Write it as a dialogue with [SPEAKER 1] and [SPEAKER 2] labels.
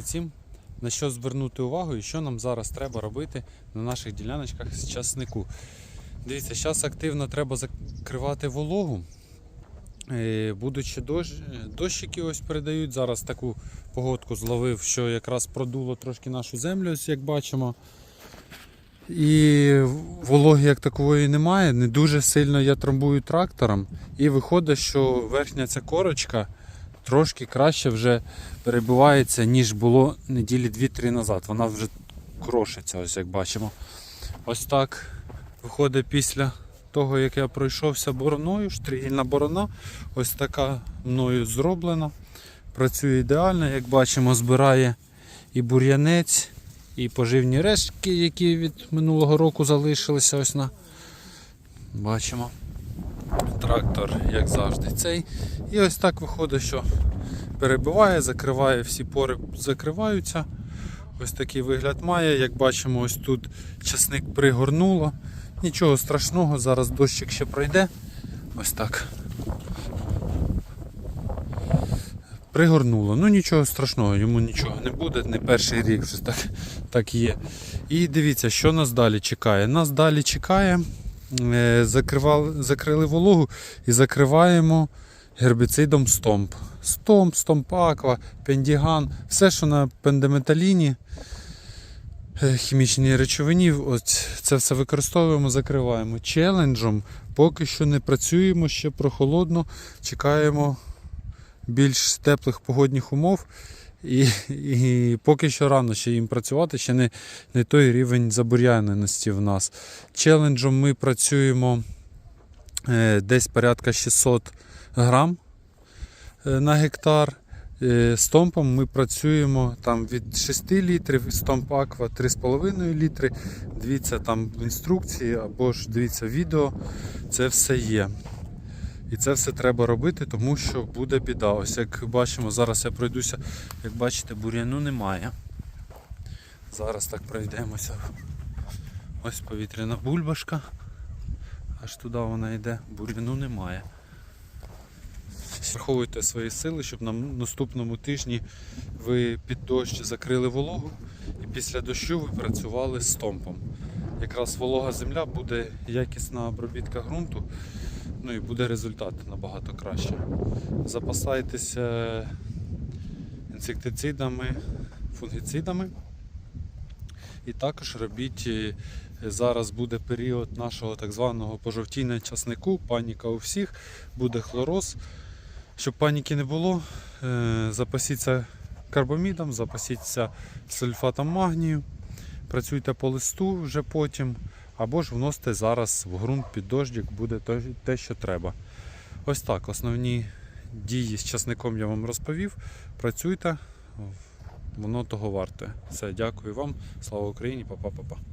[SPEAKER 1] Цим на що звернути увагу і що нам зараз треба робити на наших діляночках з часнику. Дивіться, зараз активно треба закривати вологу. Е, Будучи дощ, дощики ось передають. Зараз таку погодку зловив, що якраз продуло трошки нашу землю, як бачимо. І вологи як такової немає. Не дуже сильно я трамбую трактором. І виходить, що верхня ця корочка трошки краще вже перебувається, ніж було неділі 2-3 назад. Вона вже крошиться, ось як бачимо. Ось так виходить після того, як я пройшовся бороною, штригільна борона, ось така мною зроблена. Працює ідеально, як бачимо, збирає і бур'янець, і поживні рештки, які від минулого року залишилися ось на. Бачимо. Трактор, як завжди, цей. І ось так виходить, що перебиває, закриває, всі пори закриваються. Ось такий вигляд має. Як бачимо, ось тут часник пригорнуло. Нічого страшного, зараз дощик ще пройде. Ось так. Пригорнуло. Ну нічого страшного, йому нічого не буде, не перший рік вже так, так є. І дивіться, що нас далі чекає. Нас далі чекає. Е, Закривали, закрили вологу і закриваємо гербіцидом стомп. Стомп, стомп аква, пендіган, все, що на пендеметаліні, е, хімічній речовині, ось це все використовуємо, закриваємо. Челенджем поки що не працюємо, ще прохолодно, чекаємо більш теплих погодних умов. І, і поки що рано ще їм працювати, ще не, не той рівень забур'яненості в нас. Челенджем ми працюємо е, десь порядка 600 грам е, на гектар. Е, Стомпом ми працюємо там від 6 літрів, стомп аква 3,5 літри. Дивіться там інструкції або ж дивіться відео. Це все є. І це все треба робити, тому що буде біда. Ось як бачимо, зараз я пройдуся, як бачите, бур'яну немає. Зараз так пройдемося. Ось повітряна бульбашка. Аж туди вона йде, бур'яну немає. Враховуйте свої сили, щоб на наступному тижні ви під дощ закрили вологу і після дощу ви працювали з стомпом. Якраз волога земля буде якісна обробітка ґрунту, ну і буде результат набагато краще. Запасайтеся інсектицидами, фунгіцидами. І також робіть, е, зараз буде період нашого так званого пожовтіння часнику, паніка у всіх, буде хлороз. Щоб паніки не було, е, запасіться карбамідом, запасіться сульфатом магнію, працюйте по листу вже потім, або ж вносите зараз в ґрунт під дождик, буде те, що треба. Ось так, основні дії з часником я вам розповів. Працюйте, воно того варте. Все, дякую вам. Слава Україні, па-па-па-па.